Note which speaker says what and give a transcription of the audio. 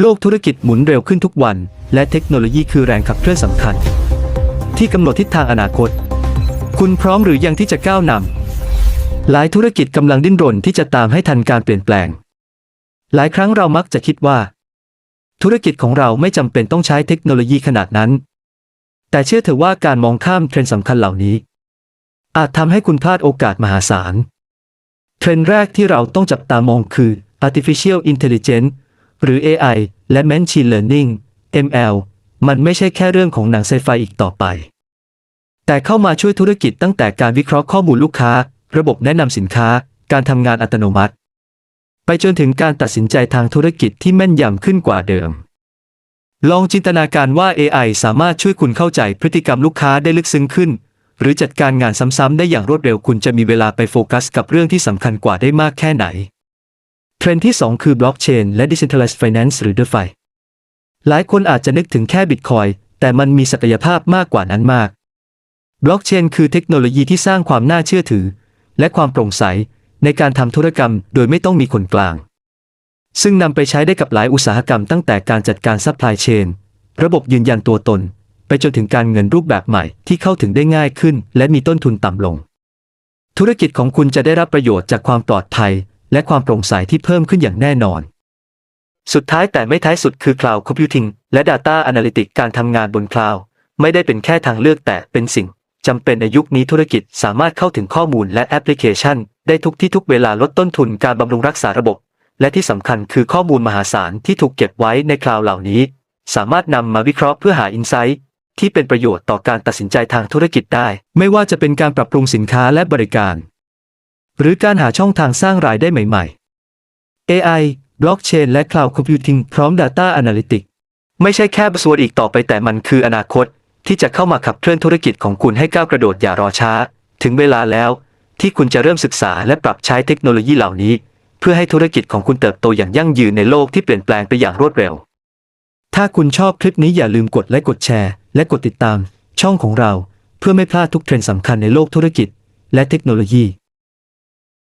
Speaker 1: โลกธุรกิจหมุนเร็วขึ้นทุกวัน และเทคโนโลยีคือแรงขับเคลื่อนสำคัญ ที่กำหนดทิศทางอนาคต คุณพร้อมหรือยังที่จะก้าวนำหลายธุรกิจกำลังดิ้นรนที่จะตามให้ทันการเปลี่ยนแปลง หลายครั้งเรามักจะคิดว่า ธุรกิจของเราไม่จำเป็นต้องใช้เทคโนโลยีขนาดนั้น แต่เชื่อเถอะว่าการมองข้ามเทรนด์สำคัญเหล่านี้ อาจทำให้คุณพลาดโอกาสมหาศาลเทรนด์แรกที่เราต้องจับตามองคือ artificial intelligence หรือ AI และ machine learning ML มันไม่ใช่แค่เรื่องของหนังไซไฟอีกต่อไป แต่เข้ามาช่วยธุรกิจตั้งแต่การวิเคราะห์ข้อมูลลูกค้า ระบบแนะนำสินค้า การทำงานอัตโนมัติ ไปจนถึงการตัดสินใจทางธุรกิจที่แม่นยำขึ้นกว่าเดิม ลองจินตนาการว่า AI สามารถช่วยคุณเข้าใจพฤติกรรมลูกค้าได้ลึกซึ้งขึ้น หรือจัดการงานซ้ำๆได้อย่างรวดเร็วคุณจะมีเวลาไปโฟกัสกับเรื่องที่สำคัญกว่าได้มากแค่ไหน เทรนด์ที่ 2 คือบล็อกเชนและ Decentralized Finance หรือ DeFi หลายคนอาจจะนึกถึงแค่บิตคอยแต่มันมีศักยภาพมากกว่านั้นมาก บล็อกเชนคือเทคโนโลยีที่สร้างความน่าเชื่อถือ และความโปร่งใสในการทำธุรกรรมโดยไม่ต้องมีคนกลาง ซึ่งนำไปใช้ได้กับหลายอุตสาหกรรมตั้งแต่การจัดการซัพพลายเชนระบบยืนยันตัวตน ไปจนถึงการเงินรูปแบบใหม่ที่เข้าถึงได้ง่ายขึ้น และมีต้นทุนต่ำลง ธุรกิจของคุณจะได้รับประโยชน์จากความปลอดภัย และความโปร่งใสที่เพิ่มขึ้นอย่างแน่นอน สุดท้ายแต่ไม่ท้ายสุดคือ Cloud Computing และ Data Analytics การทำงานบนคลาวด์ไม่ได้เป็นแค่ทางเลือกแต่เป็นสิ่งจำเป็นในยุคนี้ธุรกิจสามารถเข้าถึงข้อมูลและแอปพลิเคชัน ได้ทุกที่ทุกเวลาลดต้นทุนการบำรุงรักษาระบบ และที่สำคัญคือข้อมูลมหาศาลที่ถูกเก็บไว้ในคลาวด์เหล่านี้ สามารถนำมาวิเคราะห์เพื่อหาอินไซต์ที่เป็นประโยชน์ต่อการตัดสินใจทางธุรกิจได้ ไม่ว่าจะเป็นการปรับปรุงสินค้าและบริการ หรือการหาช่องทางสร้างรายได้ใหม่ ๆ AI Blockchain และ Cloud Computing พร้อม Data Analytics ไม่ใช่แค่บสวดอีกต่อไปแต่มันคืออนาคต ที่จะเข้ามาขับเคลื่อนธุรกิจของคุณให้ก้าวกระโดดอย่ารอช้า ถึงเวลาแล้ว ที่คุณจะเริ่มศึกษาและปรับใช้เทคโนโลยีเหล่านี้ เพื่อให้ธุรกิจของคุณเติบโตอย่างยั่งยืนในโลกที่เปลี่ยนแปลงไปอย่างรวดเร็ว ถ้าคุณชอบคลิปนี้อย่าลืมกดไลค์กดแชร์ และกดติดตาม ช่องของเรา เพื่อไม่พลาดทุกเทรนด์สำคัญในโลกธุรกิจ และเทคโนโลยี